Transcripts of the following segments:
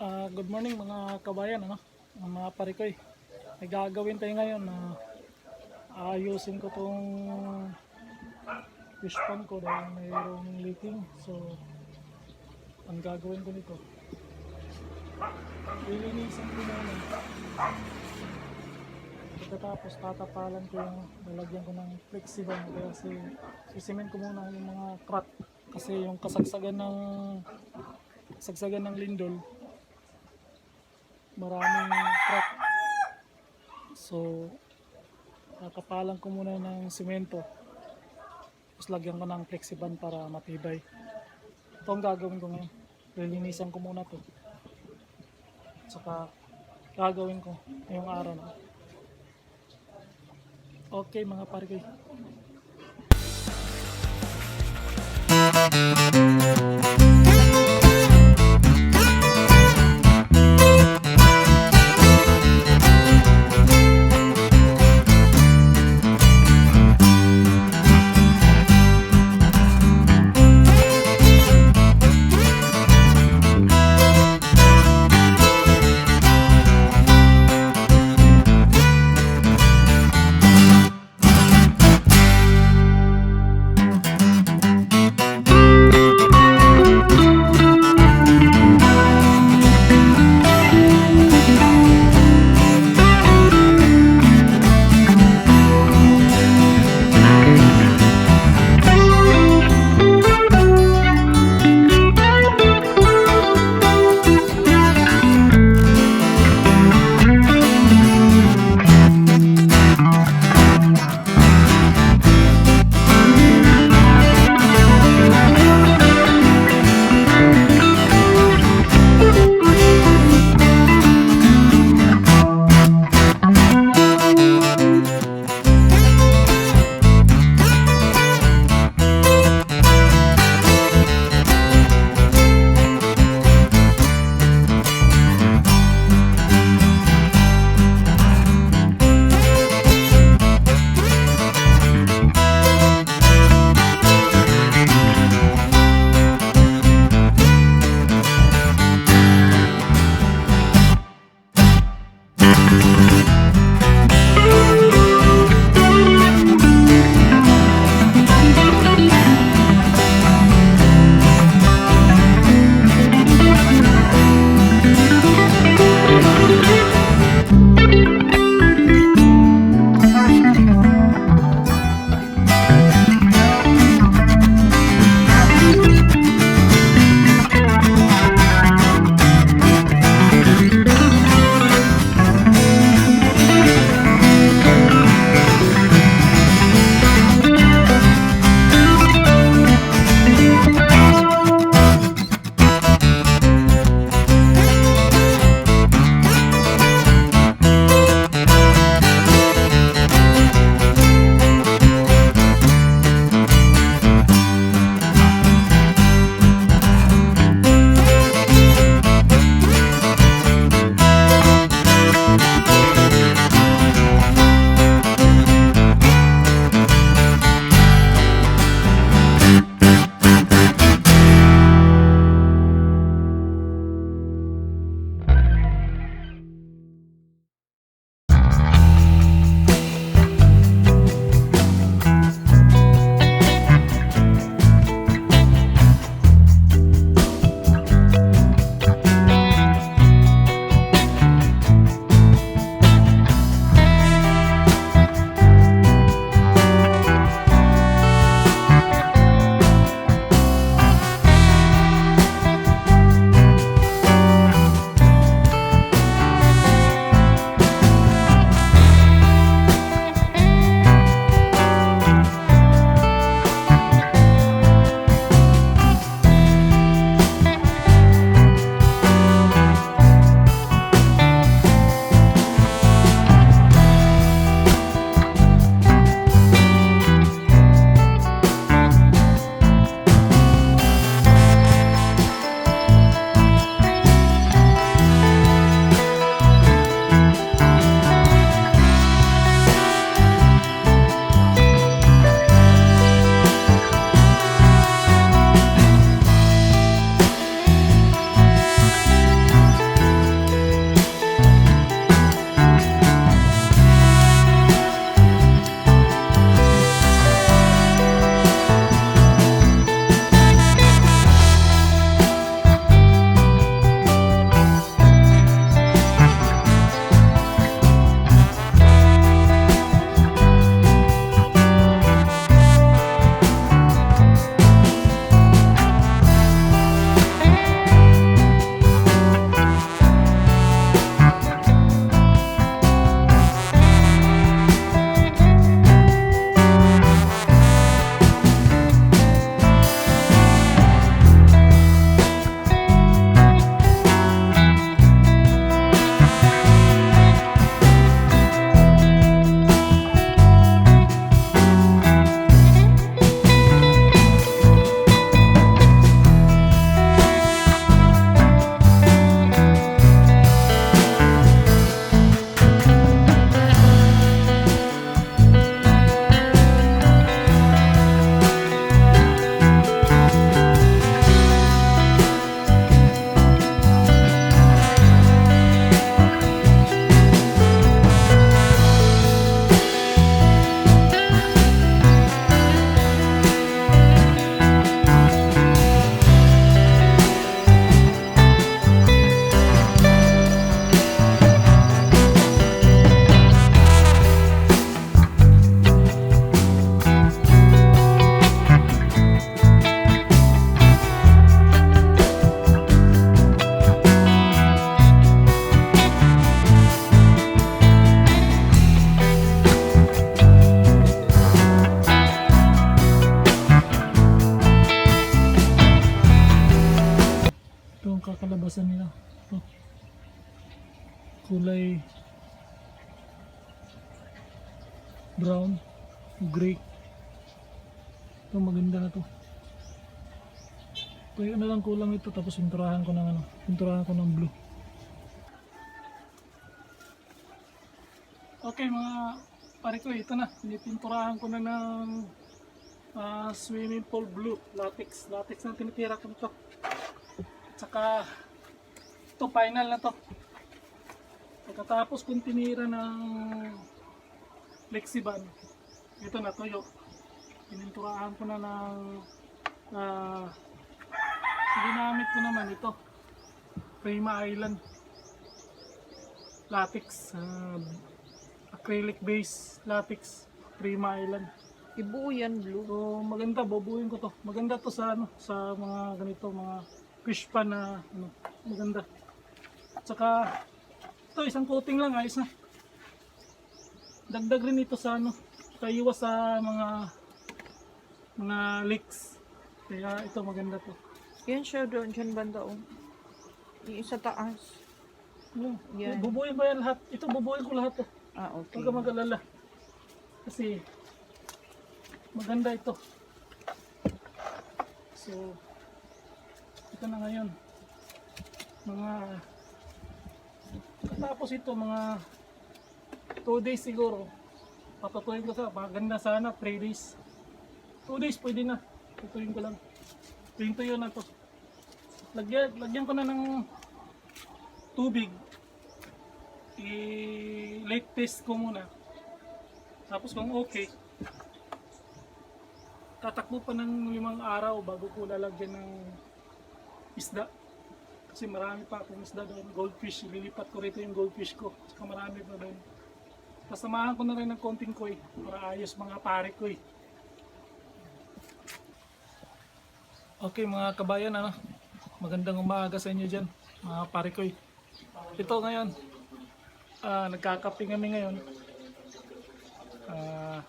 Ah, good morning mga kabayan, ano? Mga parikoy. May gagawin tayo ngayon na ayusin ko tong fish pond ko dahil mayroong leaking. So, ang gagawin ko nito, lilinisin ko muna. Pagkatapos tatapalan ko yung lalagyan ko ng flexible kasi sisimin ko muna yung mga crack kasi yung kasagsagan ng kasagsagan ng lindol maraming truck. So, nakapalan ko muna ng simento. Tapos lagyan ko ng flexiban para matibay. Ito ang gagawin ko ngayon. Lilinisan ko muna to. Saka gagawin ko ngayong araw na. Okay mga parikoy. Thank you. Brown, gray. Ito maganda na to. Kaya na lang kulang ito tapos pinturahan ko ng ano, pinturahan ko ng blue. Okay mga pare ko, ito na. Pinipinturahan ko na ng ah, swimming pool blue, latex. Latex na tinitira ko nito. Tsaka ito final na to. Pagkatapos kong tinira ng flexiban, ito na tuyo. Pininturahan ko na ng uh, ginamit ko naman ito. Prima Island latex ah, acrylic base latex Prima Island. Ibuo yan, blue. So maganda, bubuin ko to. Maganda to sa ano, sa mga ganito, mga fish pan na ano, maganda. At saka ito isang coating lang ayos na. Dagdag rin ito sa ano, kaiwas sa mga mga leaks. Kaya ito maganda to. Yan siya doon, dyan banda oh. Yung isa taas. Ano, Yan. bubuin ko yan lahat. Ito bubuin ko lahat to. Ah, okay. Huwag ka mag-alala. Kasi maganda ito. So, ito na ngayon. Mga tapos ito mga 2 days siguro. Patutuin ko sa maganda sana 3 days. 2 days pwede na. Tutuin ko lang. Tuwing tuyo na. Lagyan, lagyan ko na ng tubig i-late test ko muna. Tapos kung okay, tatakbo pa ng limang araw bago ko lalagyan ng isda. Kasi marami pa akong isda doon, goldfish. Ililipat ko rito yung goldfish ko. Saka marami pa doon. Kasamahan ko na rin ng konting koy para ayos mga pare koy. Okay mga kabayan, ano? magandang umaga sa inyo dyan, mga pare koy. Ito ngayon, Ah, nagkakape kami ngayon. Ah,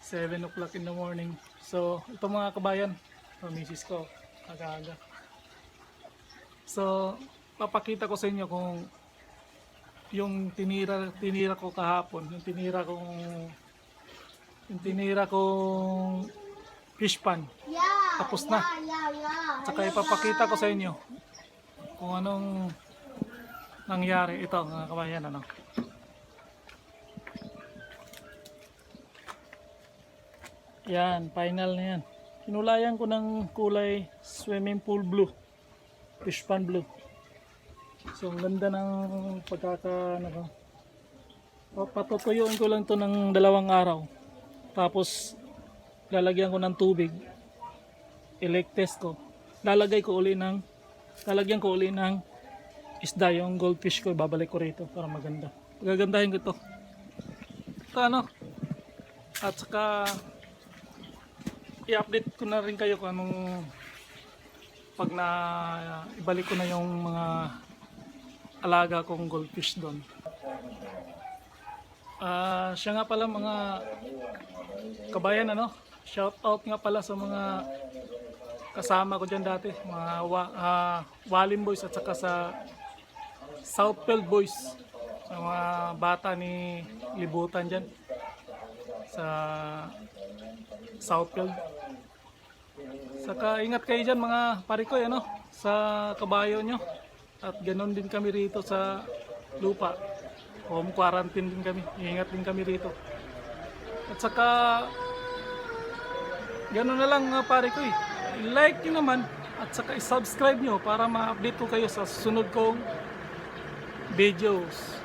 7 o'clock in the morning. So, ito mga kabayan, oh, misis ko, aga-aga. So, papakita ko sa inyo kung yung tinira tinira ko kahapon, yung tinira kong yung tinira kong fish pan. Tapos na. Tsaka ipapakita ko sa inyo kung anong nangyari. Ito mga kabayan ano? Yan final na yan. Kinulayan ko ng kulay swimming pool blue. Fish pan blue so ang ganda ng pagkaka ano ko ko lang to ng dalawang araw. Tapos lalagyan ko ng tubig. Elect ko. Lalagay ko uli ng lalagyan ko uli ng isda yung goldfish ko. Babalik ko rito para maganda. Gagandahin ko ito ito ano at saka i-update ko na rin kayo kung anong pag na ibalik ko na yung mga alaga kong goldfish doon. Ah, siya nga pala mga kabayan ano? Shout out nga pala sa mga kasama ko dyan dati. Mga wa, ah, Walim Boys at saka sa Southfield Boys. Sa mga bata ni Libutan dyan. Sa Southfield. Saka ingat kayo dyan mga parikoy ano? Sa kabayo nyo at ganon din kami rito sa lupa home quarantine din kami ingat din kami rito at saka Ganun na lang mga pare ko eh. I-like nyo naman at saka i-subscribe nyo para ma-update ko kayo sa susunod kong videos.